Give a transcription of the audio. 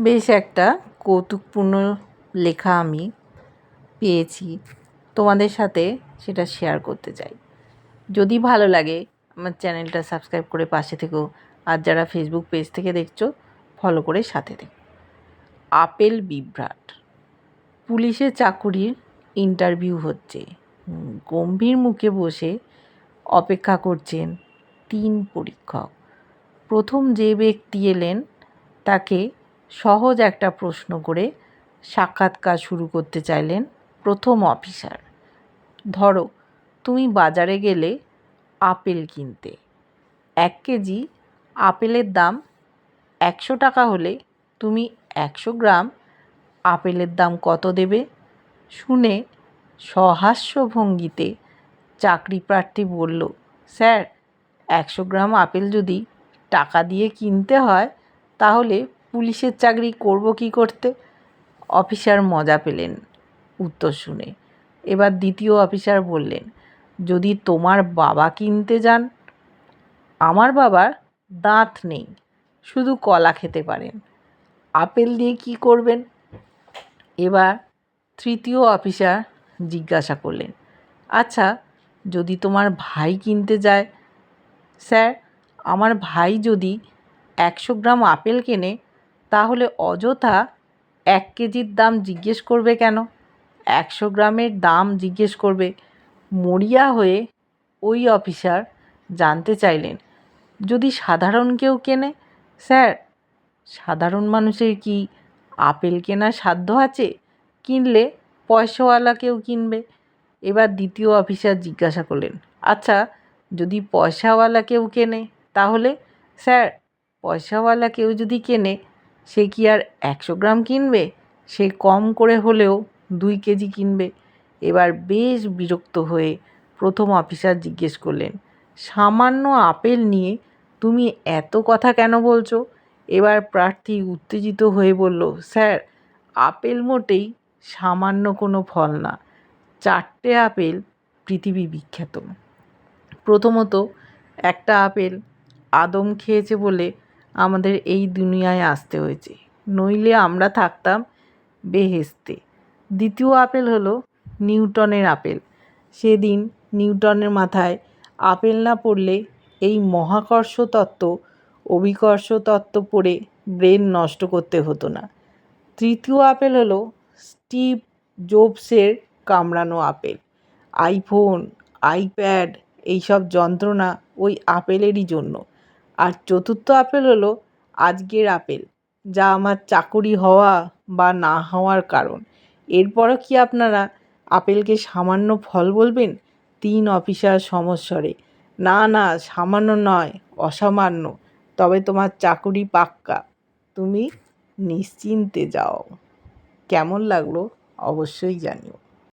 বেশ একটা কৌতুকপূর্ণ লেখা আমি পেয়েছি। তোমাদের সাথে সেটা শেয়ার করতে চাই। যদি ভালো লাগে, আমার চ্যানেলটা সাবস্ক্রাইব করে পাশে থেকো। আর যারা ফেসবুক পেজ থেকে দেখছ ফলো করে সাথে থেকো। আপেল বিভ্রাট। পুলিশের চাকুরির ইন্টারভিউ হচ্ছে। গম্ভীর মুখে বসে অপেক্ষা করছেন তিন পরীক্ষক। প্রথম যে ব্যক্তি এলেন, তাকে সহজ একটা প্রশ্ন করে সাক্ষাৎকার শুরু করতে চাইলেন প্রথম অফিসার। ধরো, তুমি বাজারে গেলে আপেল কিনতে। এক কেজি আপেলের দাম একশো টাকা হলে তুমি একশো গ্রাম আপেলের দাম কত দেবে? শুনে সহাস্য ভঙ্গিতে চাকরি প্রার্থী বলল, স্যার, একশো গ্রাম আপেল যদি টাকা দিয়ে কিনতে হয়, তাহলে পুলিশের চাকরি করব কি করতে? অফিসার মজা পেলেন, উত্তর শুনে। এবার দ্বিতীয় অফিসার বললেন, যদি তোমার বাবা কিনতে যান? আমার বাবার দাঁত নেই, শুধু কলা খেতে পারেন। আপেল দিয়ে কি করবেন? এবার তৃতীয় অফিসার জিজ্ঞাসা করলেন আচ্ছা যদি তোমার ভাই কিনতে যায়? স্যার, আমার ভাই যদি একশো গ্রাম আপেল কেনে তাহলে অযথা এক কেজির দাম জিজ্ঞেস করবে কেন? একশো গ্রামের দাম জিজ্ঞেস করবে। মরিয়া হয়ে ওই অফিসার জানতে চাইলেন, যদি সাধারণ কেউ কেনে? স্যার, সাধারণ মানুষের কি আপেল কেনার সাধ্য আছে? কিনলে পয়সাওয়ালা কেউ কিনবে? এবার দ্বিতীয় অফিসার জিজ্ঞাসা করলেন আচ্ছা যদি পয়সাওয়ালা কেউ কেনে, তাহলে? স্যার, পয়সাওয়ালা কেউ যদি কেনে সে কি আর একশো গ্রাম কিনবে? সে কম করে হলেও দুই কেজি কিনবে। এবার বেশ বিরক্ত হয়ে প্রথম অফিসার জিজ্ঞেস করলেন, সামান্য আপেল নিয়ে তুমি এত কথা কেন বলছো? এবার প্রার্থী উত্তেজিত হয়ে বলল, স্যার, আপেল মোটেই সামান্য কোনো ফল না। চারটে আপেল পৃথিবী বিখ্যাত। প্রথমত, একটা আপেল আদম খেয়েছে বলে আমাদের এই দুনিয়ায় আসতে হয়েছে। নইলে আমরা থাকতাম বেহেস্তে দ্বিতীয় আপেল হলো নিউটনের আপেল। সেদিন নিউটনের মাথায় আপেল না পড়লে এই মহাকর্ষ তত্ত্ব অভিকর্ষ তত্ত্ব পড়ে ব্রেন নষ্ট করতে হতো না। তৃতীয় আপেল হলো স্টিভ জোবসের কামড়ানো আপেল। আইফোন, আইপ্যাড, এইসব যন্ত্রণা ওই আপেলেরই জন্য। আর চতুর্থ আপেল হলো আজকের আপেল, যা আমার চাকুরি হওয়া বা না হওয়ার কারণ। এরপরও কি আপনারা আপেলকে সামান্য ফল বলবেন? তিন অফিসার সমস্বরে। না না, সামান্য নয়, অসামান্য। তবে তোমার চাকুরি পাক্কা। তুমি নিশ্চিন্তে যাও। কেমন লাগল অবশ্যই জানিও।